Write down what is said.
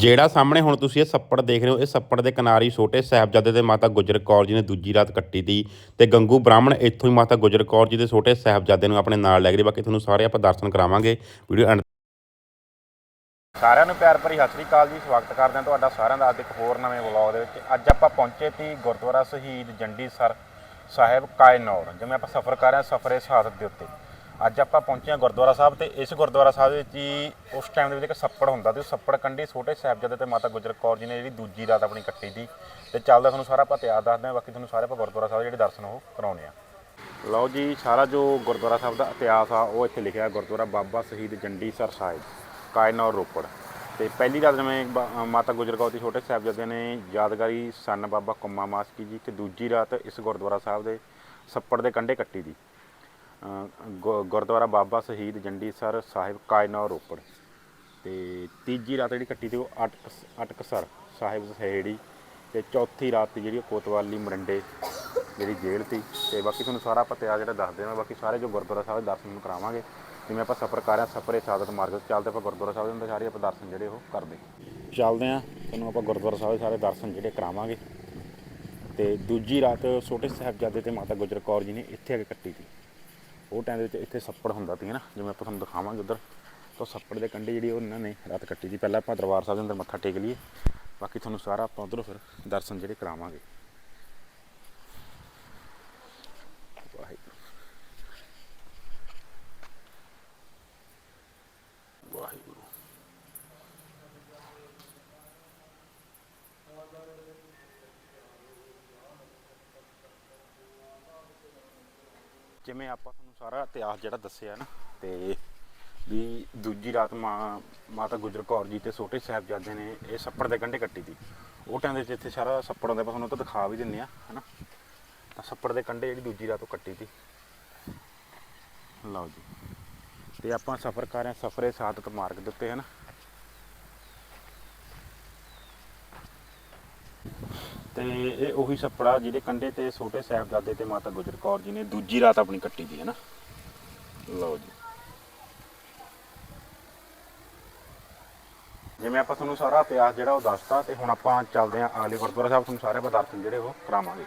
ਜਿਹੜਾ ਸਾਹਮਣੇ ਹੁਣ ਤੁਸੀਂ ਇਹ ਸੱਪੜ ਦੇਖ ਰਹੇ ਹੋ, ਇਹ ਸੱਪੜ ਦੇ ਕਿਨਾਰੀ ਛੋਟੇ ਸਾਹਿਬਜ਼ਾਦੇ ਦੇ ਮਾਤਾ ਗੁਜਰ ਕੌਰ ਜੀ ਨੇ ਦੂਜੀ ਰਾਤ ਕੱਟੀ ਤੀ ਤੇ ਗੰਗੂ ਬ੍ਰਾਹਮਣ ਇੱਥੋਂ ਹੀ ਮਾਤਾ ਗੁਜਰ ਕੌਰ ਜੀ ਦੇ ਛੋਟੇ ਸਾਹਿਬਜ਼ਾਦੇ ਨੂੰ ਆਪਣੇ ਨਾਲ ਲੈ ਗਏ। ਬਾਕੀ ਤੁਹਾਨੂੰ ਸਾਰੇ ਆਪਾਂ ਦਰਸ਼ਨ ਕਰਾਵਾਂਗੇ। ਵੀਡੀਓ ਐਂਡ ਸਾਰਿਆਂ ਨੂੰ ਪਿਆਰ ਭਰੀ ਸਤਿ ਸ੍ਰੀ ਅਕਾਲ ਜੀ। ਸਵਾਗਤ ਕਰਦੇ ਹਾਂ ਤੁਹਾਡਾ ਸਾਰਿਆਂ ਦਾ ਅੱਜ ਇੱਕ ਹੋਰ ਨਵੇਂ ਵਲੌਗ ਦੇ ਵਿੱਚ। ਅੱਜ ਆਪਾਂ ਪਹੁੰਚੇ ਤੀ ਗੁਰਦੁਆਰਾ ਸ਼ਹੀਦ ਜੰਡੀ ਸਰ ਸਾਹਿਬ ਕਾਇਨੌਰ, ਜਿਵੇਂ ਆਪਾਂ ਸਫ਼ਰ ਕਰ ਰਹੇ ਹਾਂ ਸਫ਼ਰੇ ਸ਼ਹਾਦਤ ਦੇ ਉੱਤੇ। ਅੱਜ ਆਪਾਂ ਪਹੁੰਚੇ ਹਾਂ ਗੁਰਦੁਆਰਾ ਸਾਹਿਬ ਤੇ ਇਸ ਗੁਰਦੁਆਰਾ ਸਾਹਿਬ ਵਿੱਚ ਹੀ ਉਸ ਟਾਈਮ ਦੇ ਵਿੱਚ ਇੱਕ ਸੱਪੜ ਹੁੰਦਾ ਤੇ ਉਹ ਸੱਪੜ ਕੰਢੀ ਛੋਟੇ ਸਾਹਿਬਜ਼ਾਦੇ ਤੇ ਮਾਤਾ ਗੁਜਰ ਕੌਰ ਜੀ ਨੇ ਜਿਹੜੀ ਦੂਜੀ ਰਾਤ ਆਪਣੀ ਕੱਟੀ ਸੀ ਤੇ ਚੱਲਦਾ ਤੁਹਾਨੂੰ ਸਾਰਾ ਆਪਾਂ ਇਤਿਹਾਸ ਦੱਸਦੇ ਹਾਂ, ਬਾਕੀ ਤੁਹਾਨੂੰ ਸਾਰੇ ਆਪਾਂ ਗੁਰਦੁਆਰਾ ਸਾਹਿਬ ਦੇ ਜਿਹੜੇ ਦਰਸ਼ਨ ਉਹ ਕਰਾਉਣੇ ਆ ਲਓ ਜੀ, ਸਾਰਾ ਜੋ ਗੁਰਦੁਆਰਾ ਸਾਹਿਬ ਦਾ ਇਤਿਹਾਸ ਆ, ਉਹ ਇੱਥੇ ਲਿਖਿਆ ਗੁਰਦੁਆਰਾ ਬਾਬਾ ਸ਼ਹੀਦ ਜੰਡੀ ਸਰ ਸਾਹਿਬ ਕਾਇਨੌਰ ਰੋਪੜ। ਤੇ ਪਹਿਲੀ ਰਾਤ ਜਿਵੇਂ ਮਾਤਾ ਗੁਜਰ ਕੌਰ ਦੀ ਛੋਟੇ ਸਾਹਿਬਜ਼ਾਦੇ ਨੇ ਯਾਦਗਾਰੀ ਸੰਨ ਬਾਬਾ ਕੁੰਮਾ ਮਾਸਕੀ ਜੀ ਤੇ ਦੂਜੀ ਰਾਤ ਇਸ ਗੁਰਦੁਆਰਾ ਸਾਹਿਬ ਦੇ ਸੱਪੜ ਦੇ ਕੰਢੇ ਕੱਟੀ ਦੀ। ਗੁ- ਗੁਰਦੁਆਰਾ ਬਾਬਾ ਸ਼ਹੀਦ ਜੰਡੀ ਸਰ ਸਾਹਿਬ ਕਾਇਨੌਰ ਰੋਪੜ। ਤੇ ਤੀਜੀ ਰਾਤ ਜਿਹੜੀ ਕੱਟੀ ਤੇ ਉਹ ਅਟਕ ਅਟਕਸਰ ਸਾਹਿਬ ਸਹੇੜੀ ਤੇ ਚੌਥੀ ਰਾਤ ਦੀ ਜਿਹੜੀ ਉਹ ਕੋਤਵਾਲੀ ਮਰੰਡੇ ਜਿਹੜੀ ਜੇਲ੍ਹ ਤੀ ਤੇ ਬਾਕੀ ਤੁਹਾਨੂੰ ਸਾਰਾ ਪਤਾ ਜਿਹੜਾ ਦੱਸ ਦੇਵਾਂ ਬਾਕੀ ਸਾਰੇ ਜੋ ਗੁਰਦੁਆਰਾ ਸਾਹਿਬ ਦੇ ਦਰਸ਼ਨ ਨੂੰ ਕਰਾਵਾਂਗੇ। ਜਿਵੇਂ ਆਪਾਂ ਸਫ਼ਰ ਕਰ ਰਹੇ ਹਾਂ, ਸਫ਼ਰੇ ਸਾਦਤ ਮਾਰਗ ਤੋਂ ਚੱਲਦੇ ਆਪਾਂ ਗੁਰਦੁਆਰਾ ਸਾਹਿਬ ਦੇ ਅੰਦਰ, ਸਾਰੇ ਆਪਾਂ ਦਰਸ਼ਨ ਜਿਹੜੇ ਉਹ ਕਰਦੇ। ਚੱਲਦੇ ਹਾਂ, ਤੁਹਾਨੂੰ ਆਪਾਂ ਗੁਰਦੁਆਰਾ ਸਾਹਿਬ ਦੇ ਸਾਰੇ ਦਰਸ਼ਨ ਜਿਹੜੇ ਕਰਾਵਾਂਗੇ। ਤੇ ਦੂਜੀ ਰਾਤ ਛੋਟੇ ਸਾਹਿਬਜ਼ਾਦੇ ਤੇ ਮਾਤਾ ਗੁਜਰ ਕੌਰ ਜੀ ਨੇ ਇੱਥੇ ਆ ਕੇ ਕੱਟੀ ਸੀ। ਉਹ ਟਾਈਮ ਦੇ ਵਿੱਚ ਇੱਥੇ ਸੱਪੜ ਹੁੰਦਾ ਸੀ ਨਾ, ਜਿਵੇਂ ਆਪਾਂ ਤੁਹਾਨੂੰ ਦਿਖਾਵਾਂਗੇ ਉਧਰ, ਤਾਂ ਸੱਪੜ ਦੇ ਕੰਢੇ ਜਿਹੜੀ ਉਹ ਇਹਨਾਂ ਨੇ ਰਾਤ ਕੱਟੀ ਸੀ। ਪਹਿਲਾਂ ਆਪਾਂ ਦਰਬਾਰ ਸਾਹਿਬ ਦੇ ਅੰਦਰ ਮੱਥਾ ਟੇਕ ਲਈਏ, ਬਾਕੀ ਤੁਹਾਨੂੰ ਸਾਰਾ ਆਪਾਂ ਉਧਰੋਂ ਫਿਰ ਦਰਸ਼ਨ ਜਿਹੜੇ ਕਰਾਵਾਂਗੇ। ਵਾਹਿਗੁਰੂ। ਜਿਵੇਂ ਆਪਾਂ ਤੁਹਾਨੂੰ ਸਾਰਾ ਇਤਿਹਾਸ ਜਿਹੜਾ ਦੱਸਿਆ ਨਾ, ਤੇ ਵੀ ਦੂਜੀ ਰਾਤ ਮਾਂ, ਮਾਤਾ ਗੁਜਰ ਕੌਰ ਜੀ ਤੇ ਛੋਟੇ ਸਾਹਿਬਜ਼ਾਦੇ ਨੇ ਇਹ ਸੱਪੜ ਦੇ ਕੰਢੇ ਕੱਟੀ ਸੀ ਉਹ ਟਾਈਮ ਦੇ ਵਿੱਚ ਇੱਥੇ ਸਾਰਾ ਸੱਪੜ ਹੁੰਦਾ ਆਪਾਂ ਤੁਹਾਨੂੰ ਤਾਂ ਦਿਖਾ ਵੀ ਦਿੰਨੇ ਆ ਹਨਾ? ਤਾਂ ਸੱਪੜ ਦੇ ਕੰਢੇ ਜਿਹੜੀ ਦੂਜੀ ਰਾਤ ਉਹ ਕੱਟੀ ਸੀ ਲਓ ਜੀ। ਤੇ ਆਪਾਂ ਸਫ਼ਰ ਕਰ ਰਹੇ ਹਾਂ ਸਫ਼ਰੇ ਸਾਦਤ ਮਾਰਗ ਦੇ ਉੱਤੇ, ਹਨਾ? ਤੇ ਇਹ ਉਹੀ ਸੱਪੜਾ ਜਿਹਦੇ ਕੰਢੇ ਤੇ ਛੋਟੇ ਸਾਹਿਬਜ਼ਾਦੇ ਤੇ ਮਾਤਾ ਗੁਜਰ ਕੌਰ ਜੀ ਨੇ ਦੂਜੀ ਰਾਤ ਆਪਣੀ ਕੱਟੀ ਦੀ ਹੈ ਨਾ ਲਓ ਜੀ। ਜਿਵੇਂ ਆਪਾਂ ਤੁਹਾਨੂੰ ਸਾਰਾ ਇਤਿਹਾਸ ਜਿਹੜਾ ਉਹ ਦੱਸਤਾ ਤੇ ਹੁਣ ਆਪਾਂ ਚੱਲਦੇ ਹਾਂ ਆਲੇ ਗੁਰਦੁਆਰਾ ਸਾਹਿਬ, ਤੁਹਾਨੂੰ ਸਾਰੇ ਆਪਾਂ ਜਿਹੜੇ ਉਹ ਕਰਾਵਾਂਗੇ।